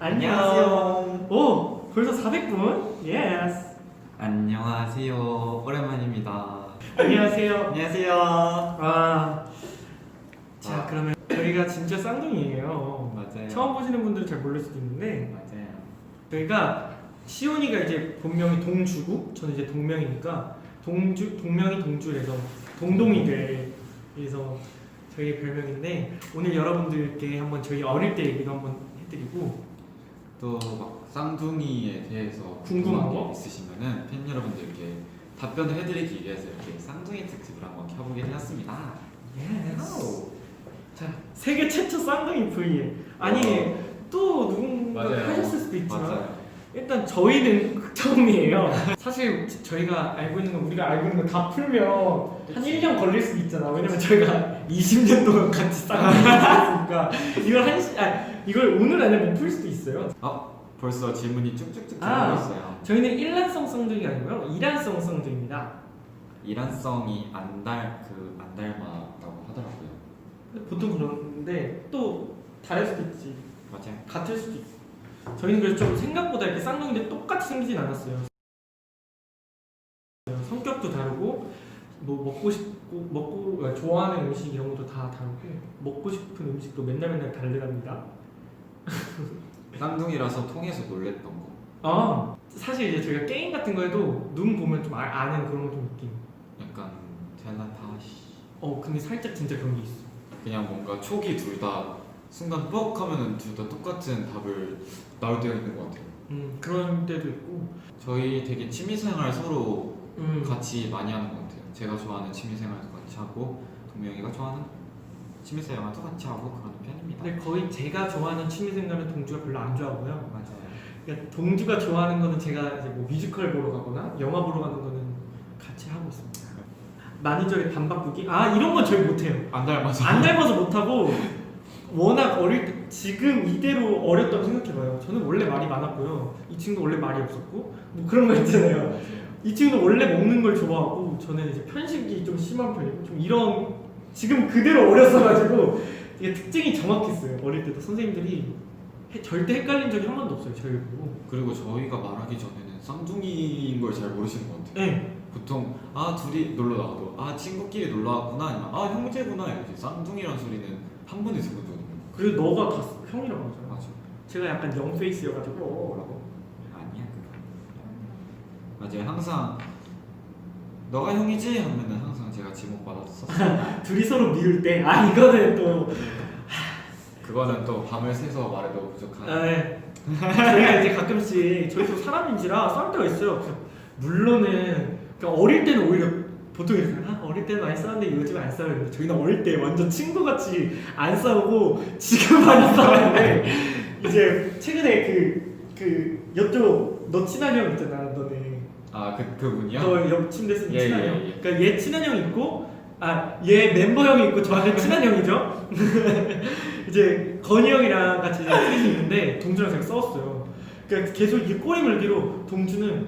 안녕. 오, 벌써 400분? 예스. 안녕하세요. 오랜만입니다. 안녕하세요. 안녕하세요. 아, 자 아. 그러면 저희가 진짜 쌍둥이에요. 맞아요. 처음 보시는 분들은 잘 모를 수도 있는데 맞아요. 저희가 시온이가 이제 본명이 동주고 저는 이제 동명이니까 동주 동명이 동주래서 동동이들 그래서 저희 별명인데 오늘 여러분들께 한번 저희 어릴 때 얘기도 한번 해드리고 또 막 쌍둥이에 대해서 궁금한 거? 게 있으시면은 팬 여러분들께 답변을 해드리기 위해서 이렇게 쌍둥이 특집을 한번 켜보긴 했습니다. 예스. 자 세계 최초 쌍둥이 V에 아니 또 누군가 어. 맞아요. 하셨을 수도 있지만 맞아요. 일단 저희는 처음이에요. 사실 저희가 알고 있는 거 우리가 알고 있는 거 다 풀면 한 그치. 1년 걸릴 수도 있잖아. 왜냐면 저희가 20년 동안 같이 쌍둥이니까 이걸 한 시, 아, 이걸 오늘 안에 못 풀 수도 있어요. 아 벌써 질문이 쭉쭉쭉 아. 들어오고 있어요. 저희는 일란성 쌍둥이가 아니고요. 이란성 쌍둥이입니다. 이란성이 안달 그 안 닮았다고 하더라고요. 보통 그러는데 또 다를 수도 있지. 맞아요. 같을 수도 있고. 저희는 그래서 좀 생각보다 이렇게 쌍둥이인데 똑같이 생기진 않았어요. 성격도 다르고 뭐 먹고 싶고 먹고 아, 좋아하는 음식 이런 것도 다 다르고 먹고 싶은 음식도 맨날 맨날 다르답니다. 쌍둥이라서 통해서 놀랬던 거. 아 사실 이제 저희가 게임 같은 거에도 눈 보면 좀 아, 아는 그런 거 좀 있긴. 약간 텔레파시. 어 근데 살짝 진짜 그런 게 있어. 그냥 뭔가 촉이 둘다 순간 뻑 하면은 둘 다 똑같은 답을 나올 때가 있는 것 같아요. 음 그런 때도 있고. 저희 되게 취미생활 서로 음 같이 많이 하는 것 같아요. 제가 좋아하는 취미생활도 같이 하고 동명이가 좋아하는 취미생활도 같이 하고 그러는 편입니다. 근데 거의 제가 좋아하는 취미생활은 동주가 별로 안 좋아하고요. 맞아요. 그러니까 동주가 좋아하는 거는 제가 이제 뭐 뮤지컬 보러 가거나 영화 보러 가는 거는 같이 하고 있습니다. 마니저의 반 바꾸기? 아 이런 건 저희 못해요. 안 닮아서. 안 닮아서 못하고 워낙 어릴 때 지금 이대로 어렸다고 생각해봐요. 저는 원래 말이 많았고요. 이 친구 원래 말이 없었고 뭐 그런 거 있잖아요. 이 친구는 원래 먹는 걸 좋아하고 저는 이제 편식이 좀 심한 편이고 좀 이런 지금 그대로 어렸어가지고 이게 특징이 정확했어요. 어릴 때도 선생님들이 해- 절대 헷갈린 적이 한 번도 없어요. 저희 보고. 그리고 저희가 말하기 전에는 쌍둥이인 걸 잘 모르시는 것 같아요. 네. 보통 아 둘이 놀러 나와도 아 친구끼리 놀러 왔구나 아니면 아 형제구나 이러지 쌍둥이란 소리는 한 번에 들은 적이 없는 거 그리고 너가 다 형이라고 하잖아. 맞아. 제가 약간 영페이스여가지고 어, 라고. 아니야 그거 맞아요 항상 너가 형이지? 하면은 항상 제가 지목 받았었어 둘이 서로 미울 때? 아 이거는 또. 그거는 또 밤을 새서 말해도 부족한 아, 네. 저희가 이제 가끔씩 저희도 사람인지라 싸울 때가 있어요. 물론은 그러니까 어릴 때는 오히려 보통 이렇게 아, 어릴 때는 많이 싸웠는데 요즘 안 싸우는데 저희는 어릴 때 완전 친구같이 안 싸우고 지금 많이 싸우는데 이제 최근에 그그 옆쪽 너 친한 형 있잖아 너네 아그 그분이요? 너옆 침대 쓰는 예, 친한 예, 형 예. 그러니까 얘 친한 형 있고 아 얘 멤버 형이 있고 저한테 친한 형이죠 이제 건희 형이랑 같이 이제 셋이 있는데 동주랑 제가 싸웠어요 그러니까 계속 이게 꼬리 물기로 동주는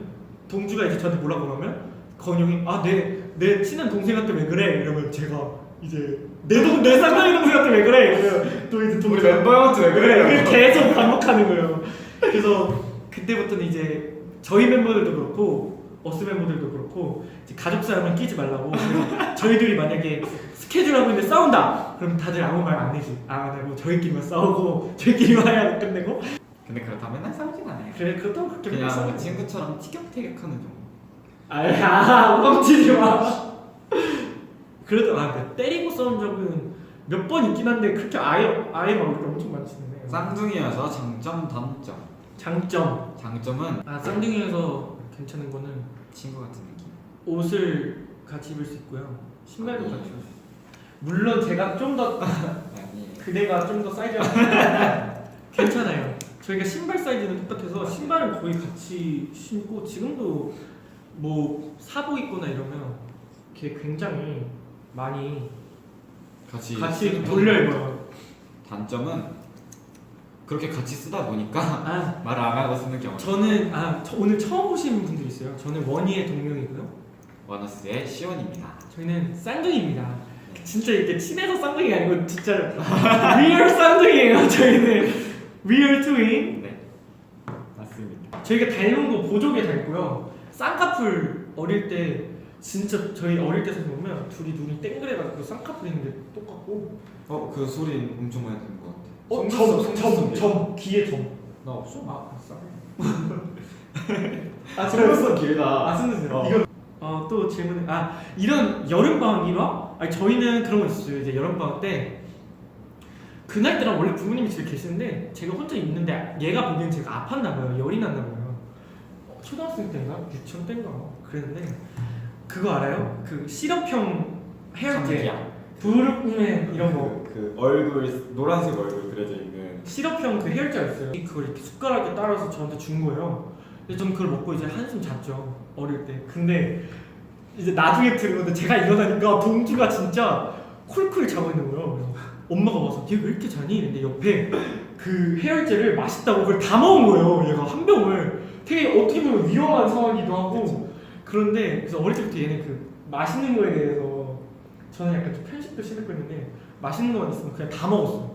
동주가 이제 저한테 뭐라고 그러면 건희 형이 아내내 친한 동생한테 왜 그래 이러면 제가 이제 내동내 쌍둥이 동생한테 왜 그래 이러면 또 이제 동주 형한테 왜 그래 계속 반복하는 거예요. 그래서 그때부터는 이제 저희 멤버들도 그렇고 어스 멤버들도 그렇고 이제 가족 사람은 끼지 말라고 그래서 저희들이 만약에 스케줄 하고 있는데 싸운다! 그럼 다들 아무 말안 해지 안 하고 저희끼리만 싸우고 저희끼리만 해야 끝내고. 근데 그렇다면 맨날 싸우진 않아요. 그래 그렇다고 그렇게 그냥 싸우고. 친구처럼 티격태격하는 정도. 아야 뻥치지 마. 그래도 아 그 때리고 싸운 적은 몇 번 있긴 한데 그렇게 아예 아예 막 이렇게 엄청 많지는 않아요. 쌍둥이여서 장점 단점. 장점. 장점은 아 쌍둥이에서 괜찮은 거는 친구 같은 느낌 옷을 같이 입을 수 있고요. 신발도 아니. 같이 입을 수 있어요. 물론 제가 좀 더 아니 그대가 좀 더 사이즈가 괜찮아요. 저희가 신발 사이즈는 똑같아서 신발은 거의 같이 신고 지금도 뭐 사복 입거나 이러면 이렇게 굉장히 많이 같이 같이 돌려. 입어요. 단점은 그렇게 같이 쓰다 보니까 아 말안 하고 쓰는 경우 저는 아 저- 오늘 처음 보시는 분들이 있어요. 저는 원희의 동명이고요. 원어스의 시원입니다 저희는 쌍둥이입니다. 진짜 이렇게 친해서 쌍둥이가 아니고 진짜 리얼 쌍둥이에요. 저희는 리얼 트윈. 네 저희가 닮은 거 보조개 닮고요. 쌍꺼풀 어릴 때 진짜 저희 어릴 때 사진 보면 둘이 눈이 땡그래가지고 쌍꺼풀 있는 게 똑같고 어, 그 소리 엄청 많이. 어, 점, 점. 점, 귀에 점. 나 없어. 아, 아싸. 아, 속눈썹 길다. 아, 쓰는 어. 이거 어, 또 질문 아 이런 여름 방학 일화? 아니 저희는 그런 거 있었어요. 이제 여름 방학 때 그날 때랑 원래 부모님이 집에 계시는데 제가 혼자 있는데 얘가 보기엔 제가 아팠나 봐요. 열이 났나 봐요. 어, 초등학생 때인가 유치원 때인가 그랬는데 그거 알아요? 그 시럽형 헤어제 부르꾸맨 이런 거 그, 그 얼굴 노란색 얼굴 그려져 있는. 시럽형 그 헤어제가 있어요. 그걸 이렇게 숟가락에 따라서 저한테 준 거예요. 근데 전 그걸 먹고 이제 한숨 잤죠. 어릴 때. 근데 이제 나중에 들은 건데 제가 일어나니까 동주가 진짜 콜콜 자고 있는 거예요. 그래서 엄마가 와서 얘 왜 이렇게 자니? 근데 옆에 그 해열제를 맛있다고 그걸 다 먹은 거예요. 얘가 한 병을. 되게 어떻게 보면 위험한 상황이기도 하고 그런데 그래서 어릴 때부터 얘는 그 맛있는 거에 대해서 저는 약간 좀 편식도 심했고 했는데 맛있는 거만 있으면 그냥 다 먹었어요.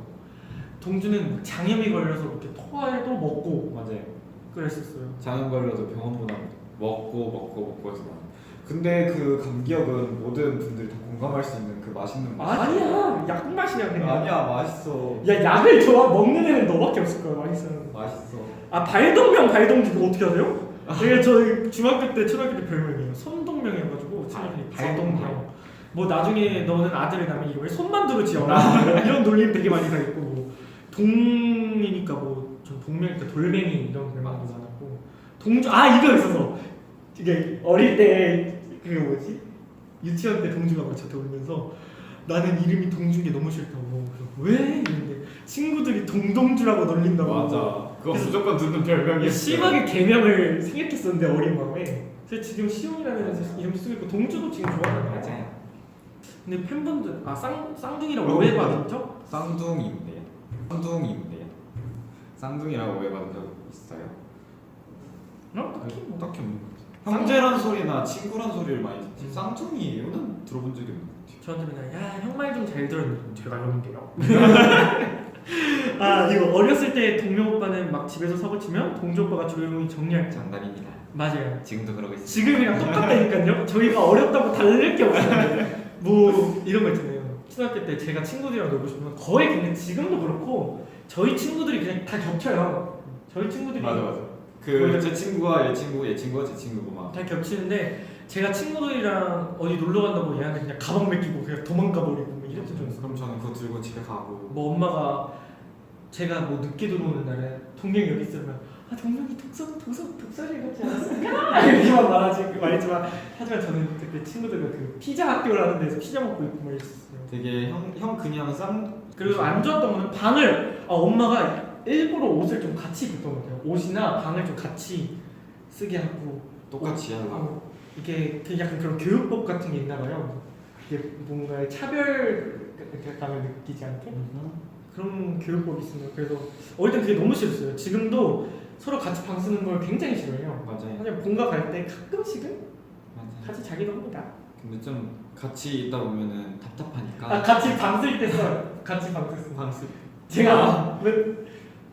동주는 장염이 걸려서 이렇게 토해도 먹고 맞아요. 그랬었어요. 장염 걸려도 병원보다 먹고 먹고 먹고 해서 나. 근데 그 감기약은 모든 분들이 다 공감할 수 있는 그 맛있는 맛. 아니야 약 맛이야 그냥. 아니야 맛있어. 야 약을 좋아 먹는 애는 너밖에 없을 거야 맛있어. 맛있어. 아 발동명 발동주 그거 어떻게 아세요? 제가 저 중학교 때 초등학교 때 별명이에요. 손동명이어가지고 친구들이 아, 발동명. 손동. 뭐 나중에 너는 아들을 낳으면 이름을 손만두로 지어라 이런 놀림 되게 많이 당했고 뭐 동이니까 뭐 전 동명이니까 돌멩이 이런 별명도 많았고 동주 아 이거 있어서 이게 어릴 때 그 뭐지 유치원 때 동주가 막 저한테 울면서 나는 이름이 동주인 게 너무 싫다고 그래서 왜 이랬는데 친구들이 동동주라고 놀린다고 맞아. 그거 그래서- 무조건 듣는 별명이었어. 심하게 개명을 생각했었는데 어린 마음에 그래서 지금 시온이라는 이름 쓰고 있고 동주도 지금 좋아하는 거 맞아요. 근데 팬분들 아 쌍, 쌍둥이라고 어, 오해받았죠? 쌍둥이인데요. 쌍둥이인데요. 쌍둥이라고 오해받은 적 있어요? 어? 딱히 뭐 딱히 없는 것 같아요. 형제란 소리나 친구란 소리를 많이 듣지. 쌍둥이요는 들어본 적이 없는 것 같아요. 저한테 맨날 야 형 말 좀 잘 들었는데 제가 형인데요 아 이거 어렸을 때 동명 오빠는 막 집에서 사고 치면 동주 오빠가 조용히 정리할 자 장난입니다. 맞아요 지금도 그러고 있어요. 지금이랑 똑같다니까요 저희가 어렵다고 다를 게 없어요 뭐 이런 거 있잖아요 초등학교 때 제가 친구들이랑 놀고 싶으면 거의 그냥 지금도 그렇고 저희 친구들이 그냥 다 겹쳐요 저희 친구들이 맞아 맞아. 그 제 친구와 얘 친구, 얘 친구와 제 친구고 막. 다 겹치는데 제가 친구들이랑 어디 놀러 간다고 얘한테 그냥 가방 맡기고 그냥 도망가 버리고 뭐 이랬던 적 있어요. 그럼 저는 그거 들고 집에 가고. 뭐 엄마가 제가 뭐 늦게 들어오는 날에 동명이 여기 있으면 아 동명이 독서 독서 독서실 같지 않았을까? 이렇게만 말하지 말했지만 하지만 저는 그때 친구들과 그 피자 학교를 하는 데서 피자 먹고 있고 막 이랬었어요. 되게 형, 형 그냥 쌍. 그리고 안 좋았던 거는 방을 아 엄마가 일부러 옷을 좀 같이 입던 것 같아요. 옷이나 방을 좀 같이 쓰게 하고 똑같이 하고. 어, 이게 그 약간 그런 교육법 같은 게 있나 봐요. 이게 뭔가 차별감을 느끼지 않게 그런 교육법이 있습니다. 그래서 어릴 땐 그게 너무 싫었어요. 지금도 서로 같이 방 쓰는 걸 굉장히 싫어해요. 맞아요. 하지만 본가 갈 때 가끔씩은 맞아요. 같이 자기도 합니다. 근데 좀 같이 있다 보면은 답답하니까. 아 같이 방쓸 때 써요. 같이 방 쓸. 방스. 제가 왜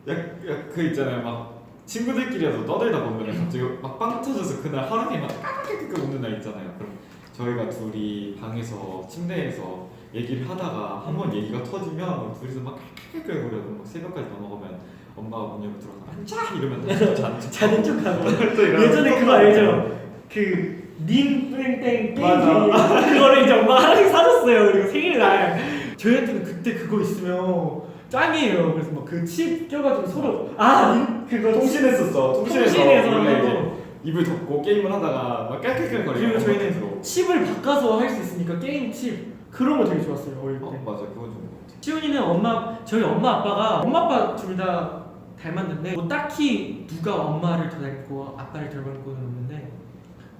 약그 있잖아요 막 친구들끼리라도 떠들다 보면 갑자기 막빵 터져서 그날 하루 종일 막 까까까까 웃는 날 있잖아요 그럼 저희가 둘이 방에서 침대에서 얘기를 하다가 한 번 얘기가 터지면 막 둘이서 막 까까까까 거려고 막 새벽까지 넘어가면 엄마가 문 열고 들어가서 앉아 이러면 다시 자는 척 자는 척하고 또 예전에 그거 알죠? 그 닌 땡땡 맞아. 그거를 이제 엄마가 하나씩 사줬어요. 그리고 생일날. 저희한테는 그때 그거 있으면 짱이에요. 그래서 막그칩 껴가지고 서로 아닌 그거 통신했었어. 통신해서 통신해서 원래 이제 입을 덮고 게임을 하다가 막 깔깔깔 거리고 그리고 저희는 칩을 바꿔서 할 수 있으니까 게임 칩 그런 거 되게 좋았어요 어릴 때. 어 맞아. 그거 좋은 것 같아. 시훈이는 엄마 저희 엄마 아빠가 엄마 아빠 둘 다 닮았는데 뭐 딱히 누가 엄마를 더 닮고 아빠를 더 닮고는 없는데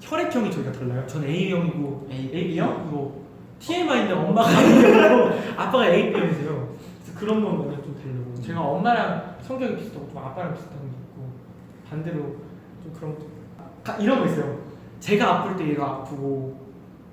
혈액형이 저희가 달라요. 전 A형이고 AB형 뭐 TMI인데 엄마가 A형이고 아빠가 AB형이세요. 그래서 그런 건 오늘 좀 되려고 제가 엄마랑 성격이 비슷하고 좀 아빠랑 비슷한 게 있고 반대로 좀 그런 것도 가- 이런 거 있어요. 제가 아플 때 얘가 아프고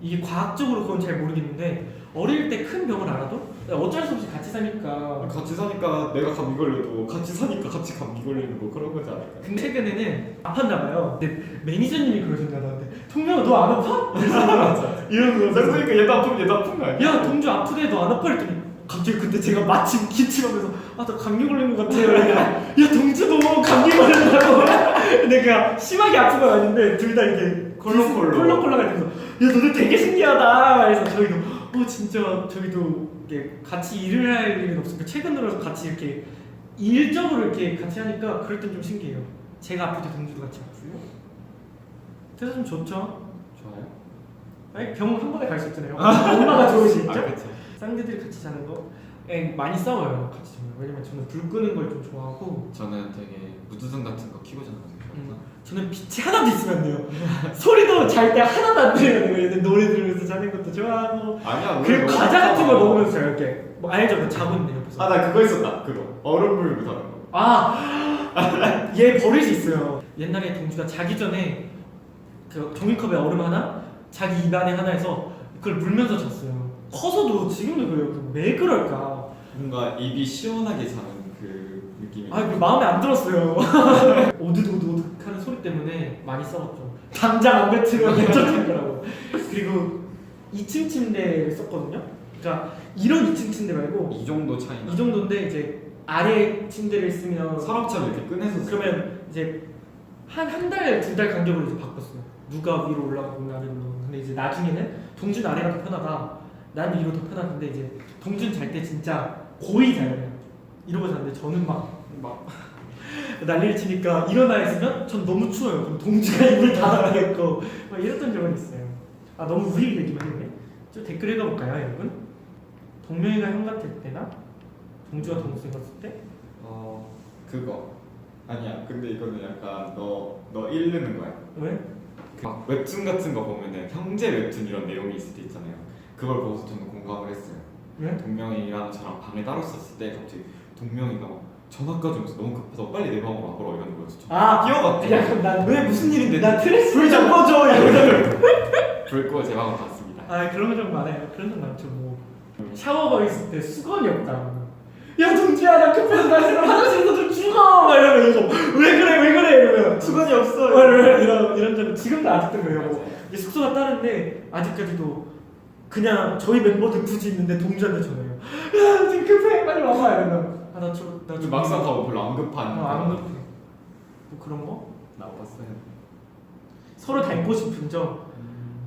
이게 과학적으로 그건 잘 모르겠는데 어릴 때 큰 병을 알아도 어쩔 수 없이 같이 사니까 같이 사니까 내가 감기 걸려도 같이 사니까 같이 감기 걸리는 거 그런 거지 않을까? 근데 최근에는 아팠나 봐요. 근데 매니저님이 그러셨나 나한테 통명아 너 안 아파? 거 그러니까 얘도 아프면 얘도 아픈 거 아니야? 야 동주 아프대 너 안 아파? 했더니 갑자기 그때 제가 마침 기침하면서 아 나 감기 걸린 것 같아요 그러니까, 야 동주도 감기 걸린다고 내가 심하게 아픈 건 아닌데 둘 다 이게 콜록콜록. 콜록콜록 하면서 야 너네 되게 신기하다 그래서 저희도 어 진짜 저희도 이게 같이 일을 할 일은 없으니까 최근 들어서 같이 이렇게 일적으로 이렇게 같이 하니까 그럴 땐 좀 신기해요 제가 아플 때 동주도 같이 아프고요 그래서 좀 좋죠 좋아요. 아니 병원 한 번에 갈 수 있잖아요 엄마가 좋으시죠? 아 그렇죠. 쌍둥이들이 같이 자는 거 에, 많이 싸워요 같이 자면 왜냐면 저는 불 끄는 걸 좀 좋아하고 저는 되게 무드등 같은 거 키고 자는 거 되게 음. 좋아해서 저는 빛이 하나도 있으면 안 돼요 소리도 잘 때 하나도 안 들리는 거예요 노래 들으면서 자는 것도 좋아하고 아니야. 그리고 과자 같은 거. 먹으면서 자요 이렇게 뭐 알죠? 그 자고 있는 옆에서 아나 그거 있었다. 그거 얼음물 묻는 거. 아, 얘 버릇이 있어요. 옛날에 동주가 자기 전에 그 종이컵에 얼음 하나, 자기 입안에 하나 해서 그걸 물면서 잤어요. 커서도 지금도 그래요. 왜 그럴까? 뭔가 입이 시원하게 자는 그 느낌이. 아, 그 마음에 안 들었어요. 오드오드오드 하는 소리 때문에 많이 싸웠죠. 당장 안 뱉으면 괜찮을 거라고. 그리고 2층 침대를 썼거든요. 그러니까 이런 2층 침대 말고 이 정도 차이나. 이 정도인데 이제 아래 침대를 쓰면 서랍처럼 이렇게 꺼내서 그러면 이제 한 한 달 두 달 간격으로 이제 바꿨어요. 누가 위로 올라가고 올라가고. 근데 이제 나중에는 동준 아래가 더 편하다. 난 위로 더 편하던데 이제 동준 잘 때 진짜 고이 자요. 이러고 자는데 저는 막 막 난리를 치니까 일어나 있으면 전 너무 추워요. 그럼 동주가 입을 닫아야겠고 막 이랬던 적은 있어요. 아 너무 우리 얘기만 했네. 좀 댓글 읽어볼까요, 여러분? 동명이가 형 같을 때나 동주가 동생 같을 때? 어 그거 아니야. 근데 이거는 약간 너너 잃는 거야. 왜? 그막 웹툰 같은 거 보면은 형제 웹툰 이런 내용이 있을 때 있잖아요. 그걸 보고서 저는 공감을 했어요. 왜? 동명이랑 저랑 방에 따로 있었을 때 갑자기 동명이가 막 전화까지 오면서 너무 급해서 빨리 내 방으로 와보라 이러는 거였어. 저 아, 뛰어갔죠. 야 그럼 난 왜 무슨 일인데? 나 트레스 불좀 꺼줘 이러면서 불 끄고 제 방으로 갔습니다. 아 그런 거 좀 많아요. 그런 적 많죠 뭐. 샤워가 있을 때 수건이 없다. 야 동지야 나 급해서 나 지금 화장실에서 좀 죽어. 막 이러면서 왜 그래 왜 그래 이러면 수건이 없어. 어, 이런 이런 이런 적은 지금도 아직도 그래요. 뭐. 이게 숙소가 다른데 아직까지도 그냥 저희 멤버들 굳이 있는데 전화해요. 야 지금 급해 빨리 와봐 이러면 아나 저나 근데 막상 가면 별로 안 급한. 어, 안 급해. 뭐 그런 거 나왔어요. 서로 닮고 싶은 점.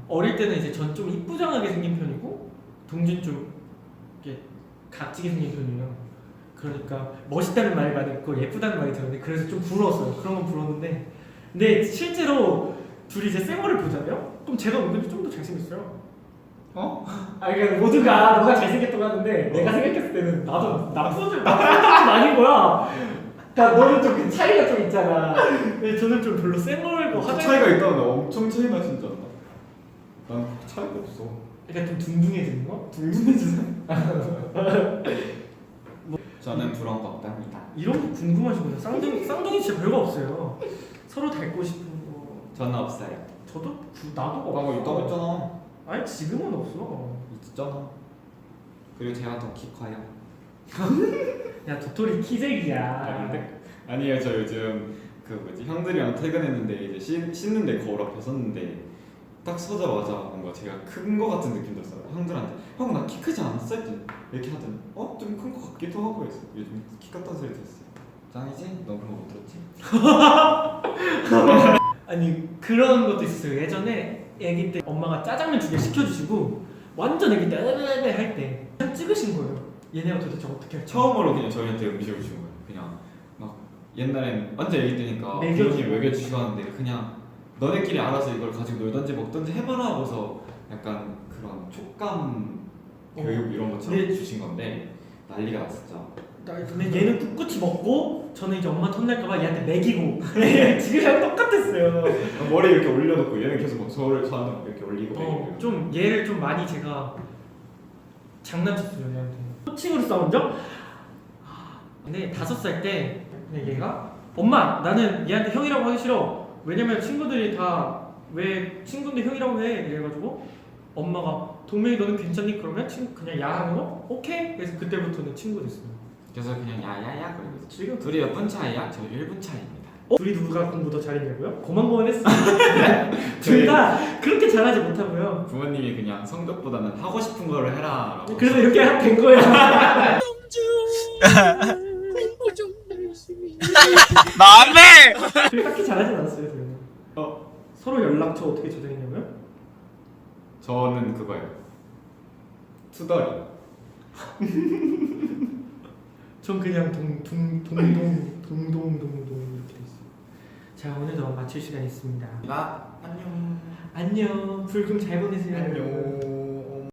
어릴 때는 이제 전 좀 이쁘장하게 생긴 편이고 동준 좀 이렇게 각지게 생긴 편이에요. 그러니까 멋있다는 말이 많이 있고 예쁘다는 말이 들었는데 그래서 좀 부러웠어요. 그런 건 부러웠는데 근데 실제로 둘이 이제 쌩얼을 보자면 그럼 제가 은근히 좀 더 잘생겼어요. 어? 아 그러니까 모두가 너가 잘생겼다고 하는데 내가 생각했을 때는 나도 나쁜 점 나쁜 점은 아닌 거야. 그러니까 너는 좀 그 차이가 좀 있잖아. 근데 저는 좀 별로 쌩얼고 그 화장 차이가 있다면 나 엄청 차이 나신 줄. 난그 차이가 없어. 그러니까 좀 둥둥해지는 거? 둥둥해지는. 저는 부러운 거 없답니다. 이런 거 궁금하시거든요. 쌍둥이 쌍둥이 진짜 별거 없어요. 서로 닮고 싶은 거. 저는 없어요. 저도 구- 나도 없어. 있다고 했잖아. 아니 지금은 없어. 있잖아. 그리고 제가 더키 커요. 야 도토리 키재기야. 아닌데? 아니에요. 저 요즘 그 뭐지 형들이랑 퇴근했는데 이제 씻, 씻는데 거울 앞에 섰는데 딱 서자마자 뭔가 제가 큰 거 같은 느낌 들었어요. 형들한테 형 나 키 크지 않았어? 했더니 이렇게 하더니 어좀 큰 거 같기도 하고 했어. 요즘 키 같다는 소리 들었어요. 짱이지? 너 그런 거 못 들었지? 아니 그런 것도 있었어요. 예전에 아기 때 엄마가 짜장면 두 개 시켜주시고 완전 아기 때 에베베 할때 그냥 찍으신 거예요. 얘네가 도대체 어떻게 할지. 처음으로 그냥 저희한테 음식을 주신 거예요. 그냥 막 옛날엔 완전 애기 때니까 먹여주고. 부모님 먹여주시고 하는데 그냥 너네끼리 알아서 이걸 가지고 놀던지 먹던지 해봐라 하고서 약간 그런 촉감 교육 이런 것처럼 네. 주신 건데 난리가 났었죠. 나- 근데 얘는 꿋꿋이 먹고 저는 이제 엄마 턴날까봐 얘한테 먹이고 지금이랑 똑같았어요. 머리 이렇게 올려놓고 얘는 계속 막 저를 저한테 막 이렇게 올리고 어, 좀 얘를 좀 많이 제가 장난쳤어요 얘한테 코칭으로 싸운 적? 근데 다섯 살때 얘가 엄마 나는 얘한테 형이라고 하기 싫어 왜냐면 친구들이 다 왜 친구인데 형이라고 해 이래가지고 엄마가 동명이 너는 괜찮니? 그러면 친 그냥 야하고 어? 오케이. 그래서 그때부터는 친구 됐어요. 그래서 그냥 야야야 그러면서 지금 둘이 몇 분 차이야? 저 1분 차이입니다. 어? 둘이 누가 공부 더 잘했냐고요? 고만고만 했어요. 둘다 그렇게 잘하지 못하고요. 부모님이 그냥 성적보다는 하고 싶은 거를 해라라고. 그래서 이렇게 된 거예요. 남의 그렇게 딱히 잘하진 않았어요. 저희는. 어 서로 연락처 어떻게 저장했냐고요? 저는 그거예요. 투덜이. 전 그냥 동동 동동 동동 동동 이렇게 돼 있어요. 자 오늘도 마칠 시간이 있습니다. 나 안녕. 안녕. 불금 잘 보내세요. 안녕.